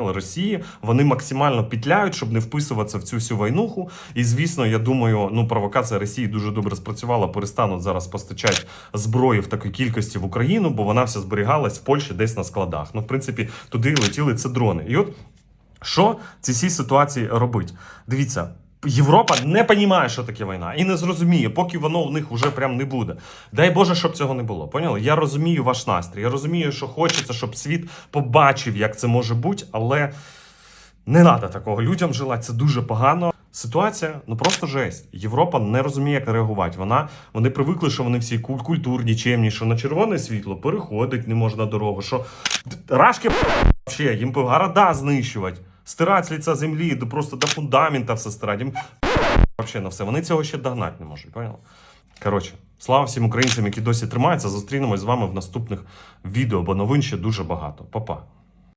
Поняли? Росії вони максимально пітляють, щоб не вписуватися в цю всю войнуху. І звісно, я думаю, ну провокація Росії дуже добре спрацювала. Перестануть зараз постачати зброю в такій кількості в Україну, бо вона вся зберігалась в Польщі десь на складах. Ну, в принципі, туди летіли це дрони. І от що ці всі ситуації робить? Дивіться. Європа не розуміє, що таке війна, і не зрозуміє, поки воно у них вже прям не буде. Дай Боже, щоб цього не було. Поняли? Я розумію ваш настрій. Я розумію, що хочеться, щоб світ побачив, як це може бути, але не треба такого людям желати. Це дуже погано. Ситуація ну просто жесть. Європа не розуміє, як реагувати. Вона вони привикли, що вони всі куль- культурні, чемні, що на червоне світло переходить не можна дорогу. Що рашки їм города знищувати, стирати з лиця землі, просто до фундамента все стирати. Їм вообще на все. Вони цього ще догнати не можуть. Понял? Коротше, слава всім українцям, які досі тримаються. Зустрінемось з вами в наступних відео, бо новин ще дуже багато. Па-па.